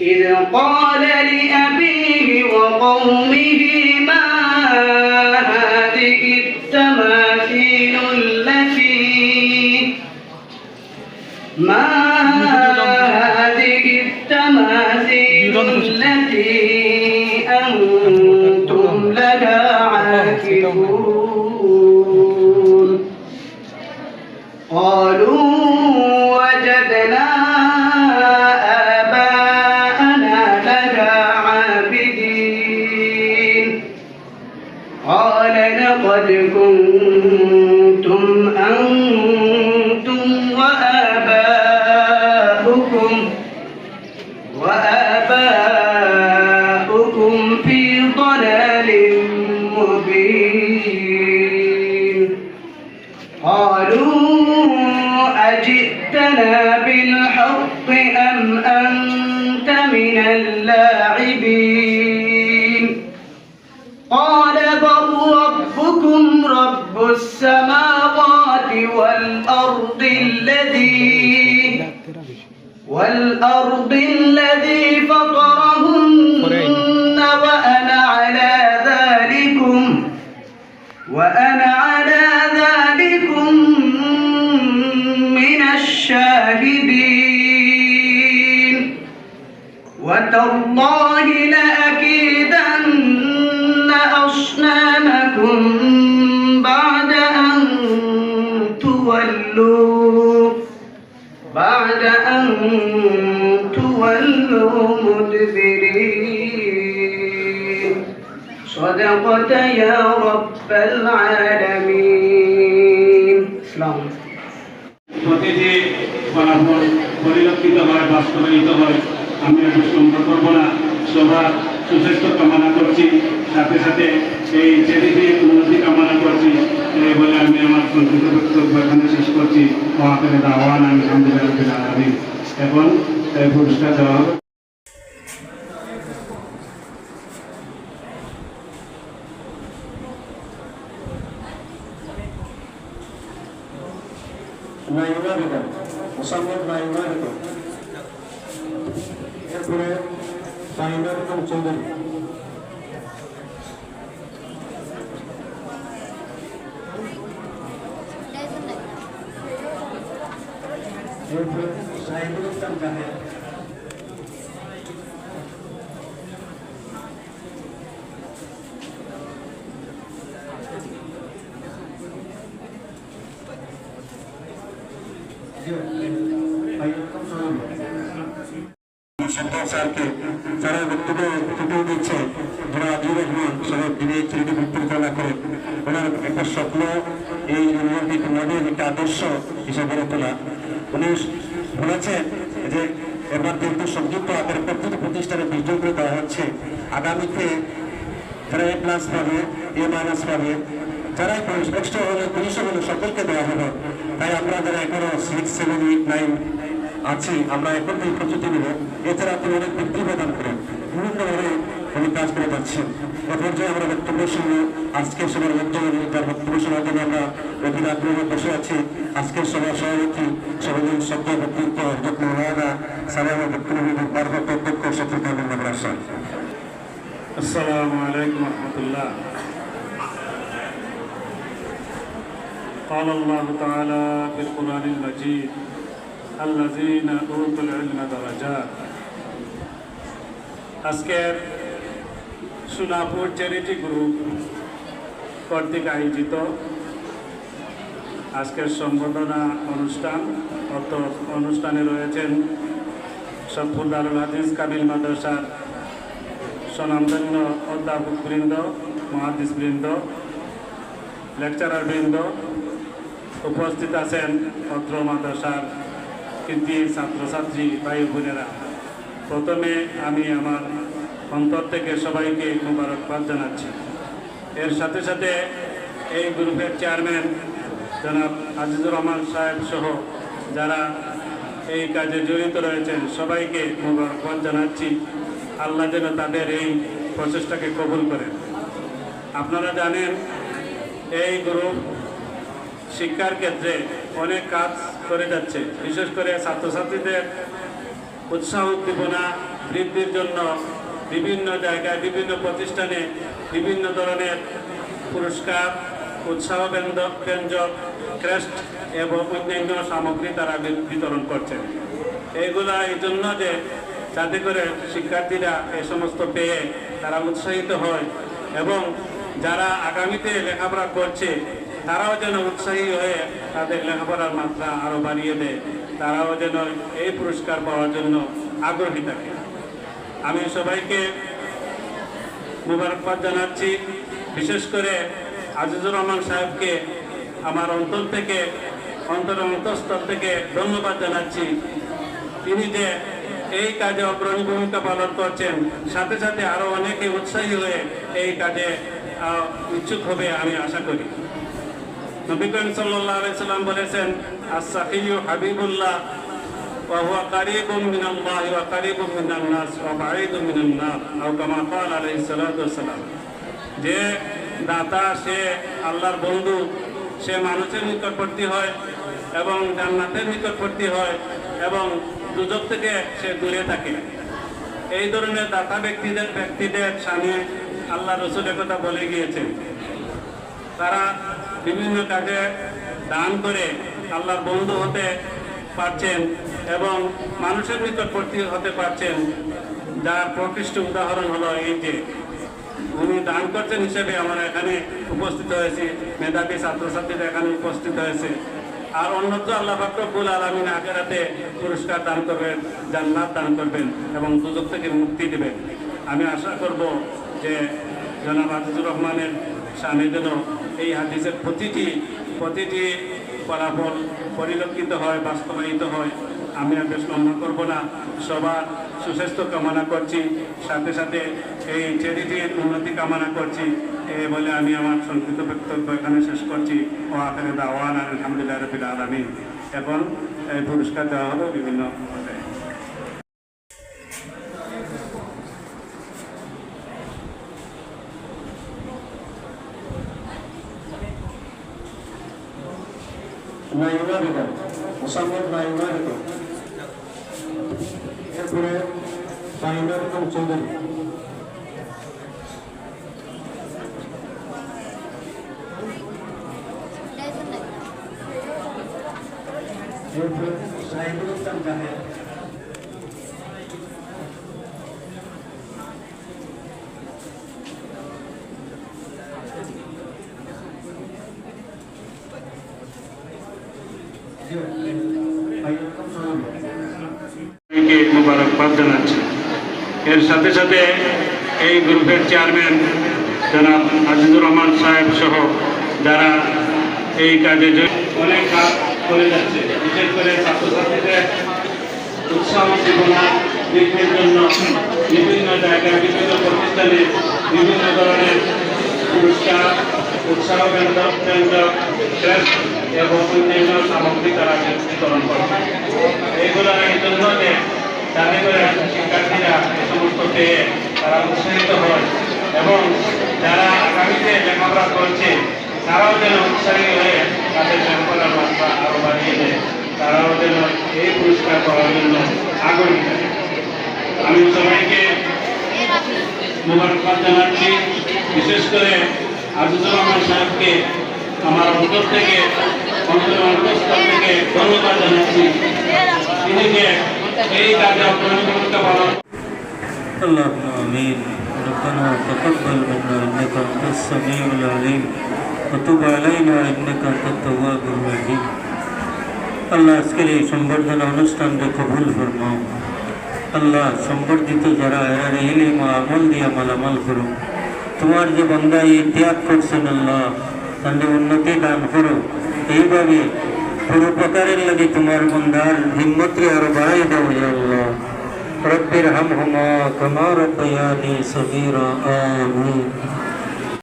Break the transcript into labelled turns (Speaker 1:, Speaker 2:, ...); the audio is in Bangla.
Speaker 1: إذ قال لأبيه وقومه ما هذه التماثيل التي ما هذه التماثيل التي قال لقد كنتم أنتم وآباؤكم وآباؤكم في ضلال مبين. قالوا السماوات والأرض الذي والأرض الذي فطرهن وأنا على ذلكم وأنا على ذلكم من الشاهدين وتالله لأكيدن تولوا مدبرين صدقت يا رب العالمين السلام عليكم
Speaker 2: প্রতিটি ফলাফল পরিলক্ষিত হয় বাস্তবায়িত হয় আমি আর সুন্দর করবো না সবার সুস্বাস্থ্য কামনা করছি সাথে সাথে এই চ্যারিটির উন্নতি কামনা করছি এই বলে আমি আমার সংক্ষিপ্ত বক্তব্য এখানে শেষ করছি আমাকে দাওয়ান আমি আলহামদুলিল্লাহ আলমিন এখন এই পুরস্কার দেওয়া হবে
Speaker 3: নাইমা বেগম মোসাম্মদ নাইমা বেগম এরপরে সাইমা বেগম চৌধুরী। এরপরে সাইমুল ইসলাম জাহেদ সন্তান স্যারকে যারা বক্তব্য ফুটে দিচ্ছে যারা আজিউর রহমান যিনি এই ছেলেটি পরিচালনা করেন ওনার একটা স্বপ্ন, এই ইউনিভার্সিটি মডেল, একটা আদর্শ হিসাবে তোলা। উনি বলেছেন যে, এবার যেহেতু সংযুক্ত আকারে প্রতিটি প্রতিষ্ঠানে বিজন করে দেওয়া হচ্ছে, আগামীতে যারা এ প্লাস পাবে এ মাইনাস পাবে। যারাই এক্সট্রা হলে পুলিশও হলে, সকলকে দেওয়া হবে তাই আমরা যারা এখনও সিক্স সেভেন এইট নাইন আছি আমরা এখন থেকে প্রস্তুতি নেব এছাড়া তিনি অনেক বৃদ্ধি প্রদান করেন বিভিন্নভাবে উনি কাজ করে যাচ্ছেন এ পর্যায়ে আমরা বক্তব্য শুনবো আজকের সবার বক্তব্য তার বক্তব্য শোনার জন্য আমরা অধীর আগ্রহে বসে আছি আজকের সভার সভাপতি সর্বজন শ্রদ্ধা ব্যক্তিত্ব যত্ন মহানা সালামা বক্তব্য ভারপ্রাপ্ত অধ্যক্ষ সচিব কামিল মাদ্রাসা
Speaker 2: السلام عليكم ورحمة الله قال الله تعالى في القرآن المجيد আল্লাযীনা উতুল আজকের সুনাপুর চ্যারিটি গ্রুপ কর্তৃক আয়োজিত আজকের সম্বোধনা অনুষ্ঠান। অত অনুষ্ঠানে রয়েছেন সফুল দারুল হাদিস কাবিল মাদ্রাসার স্বনামধন্য বৃন্দ, লেকচারার বৃন্দ। উপস্থিত আছেন অত্র মাদ্রাসার কৃতি ছাত্রছাত্রী, ভাই বোনেরা, প্রথমে আমি আমার অন্তর থেকে সবাইকে মুবারকবাদ জানাচ্ছি। এর সাথে সাথে এই গ্রুপের চেয়ারম্যান জনাব আজিজুর রহমান সাহেব সহ যারা এই কাজে জড়িত রয়েছেন, সবাইকে মুবারকবাদ জানাচ্ছি। আল্লাহ যেন তাদের এই প্রচেষ্টাকে কবুল করেন। আপনারা জানেন, এই গ্রুপ শিক্ষার ক্ষেত্রে অনেক কাজ করে যাচ্ছে। বিশেষ করে ছাত্রছাত্রীদের উৎসাহ উদ্দীপনা বৃদ্ধির জন্য বিভিন্ন জায়গায়, বিভিন্ন প্রতিষ্ঠানে বিভিন্ন ধরনের পুরস্কার, উৎসাহ ব্যঞ্জক, ক্রেস্ট এবং অন্যান্য সামগ্রী তারা বিতরণ করছেন। এইগুলা এই জন্য যে যাতে করে শিক্ষার্থীরা এই সমস্ত পেয়ে তারা উৎসাহিত হয় এবং যারা আগামীতে লেখাপড়া করছে তারাও যেন উৎসাহী হয়ে তাদের লেখাপড়ার মাত্রা আরও বাড়িয়ে দেয়। তারাও যেন এই পুরস্কার পাওয়ার জন্য আগ্রহী থাকে। আমি সবাইকে মুবারকবাদ জানাচ্ছি। বিশেষ করে আজিজুর রহমান সাহেবকে আমার অন্তর থেকে অন্তর অন্তঃস্থল থেকে ধন্যবাদ জানাচ্ছি। তিনি যে এই কাজে অগ্রণী ভূমিকা পালন করছেন, সাথে সাথে আরও অনেকে উৎসাহী হয়ে এই কাজে ইচ্ছুক হবে আমি আশা করি। নবী করিম সাল্লাল্লাহু সাল্লাম বলেছেন আস-সাফিয়্যু হাবিবুল্লাহ, ওয়া হুয়া কারীবুম মিনাল্লাহ ওয়া কারীবুম মিনান নাস ওয়া বাঈদুম যে দাতা, সে আল্লাহর বন্ধু, সে মানুষের নিকটবর্তী হয় এবং জান্নাতের নিকটবর্তী হয় এবং দুজক থেকে সে দূরে থাকে। এই ধরনের দাতা ব্যক্তিদের ব্যক্তিদের সামনে আল্লাহ রসুল কথা বলে গিয়েছেন। তারা বিভিন্ন কাজে দান করে আল্লাহর বন্ধু হতে পারছেন এবং মানুষের নিকটবর্তী হতে পারছেন। যার প্রকৃষ্ট উদাহরণ হলো এই যে উনি দান করছেন হিসেবে আমরা এখানে উপস্থিত হয়েছি। মেধাবী ছাত্রছাত্রীরা এখানে উপস্থিত হয়েছে। আর অন্যত্র আল্লাহ ফাকরুল আলমিন আখেরাতে পুরস্কার দান করবেন, জান্নাত দান করবেন এবং দুজক থেকে মুক্তি দেবেন। আমি আশা করব যে জনাব আজিজুর রহমানের স্বামী যেন এই হাদিসের প্রতিটি প্রতিটি ফলাফল পরিলক্ষিত হয়, বাস্তবায়িত হয়। আমি আর বেশ লম্বা করব না। সবার সুস্বাস্থ্য কামনা করছি। সাথে সাথে এই চ্যারিটির উন্নতি কামনা করছি। এ বলে আমি আমার সংক্ষিপ্ত বক্তব্য এখানে শেষ করছি। ও আখেরে দাওয়ান আলহামদুলিল্লাহ রবিল আলমী এই পুরস্কার দেওয়া হলো বিভিন্ন
Speaker 3: বেগম মোসাম্মদ নাইমা বেগম এরপরে সাইমা বেগম চৌধুরী এরপরে সাইদুল ইসলাম জাহেদ
Speaker 2: মোবারকবাদ জানাচ্ছি। এর সাথে সাথে এই গ্রুপের চেয়ারম্যান জনাব আজিজুর রহমান সাহেব সহ যারা এই কাজে অনেক কাজ করে যাচ্ছে। বিশেষ করে ছাত্রছাত্রীদের উৎসাহ জন্য বিভিন্ন জায়গায়, বিভিন্ন প্রতিষ্ঠানে বিভিন্ন ধরনের পুরস্কার, উৎসাহ ব্যঞ্জক ব্যঞ্জক এবং অন্যান্য সামগ্রী তারা বিতরণ করছে। এইগুলো এই জন্য যাতে করে শিক্ষার্থীরা এই সমস্ত পেয়ে তারা উৎসাহিত হয় এবং যারা আগামীতে লেখাপড়া করছে, তারাও যেন উৎসাহী হয়ে তাদের লেখাপড়ার মাত্রা আরও বাড়িয়ে দেয়। তারাও যেন এই পুরস্কার পাওয়ার জন্য আগ্রহী আমি সবাইকে মোবারকবাদ জানাচ্ছি। বিশেষ করে আজিজুর সাহেবকে আমার অন্তর থেকে অন্তর থেকে ধন্যবাদ জানাচ্ছি। তিনি যে এই কাজে অগ্রণী ভূমিকা পালন
Speaker 4: اللهم آمين ربنا تقبل منا إنك أنت السميع العليم وتب علينا إنك أنت التواب الرحيم আল্লাহ আজকের এই সম্বর্ধনা অনুষ্ঠানকে কবুল ফরমাও আল্লাহ সম্বর্ধিত যারা এরা ইলিম ও আমল দিয়ে মালামাল করো তোমার যে বন্দা এই ত্যাগ করছেন আল্লাহ তাদের উন্নতি দান করো এইভাবে কোনো প্রকারের লাগে তোমার বন্দার হিম্মতকে আরো বাড়াই দাও আল্লাহ রব্বির হাম হুমা কামা রব্বায়ানি সগীরা আমিন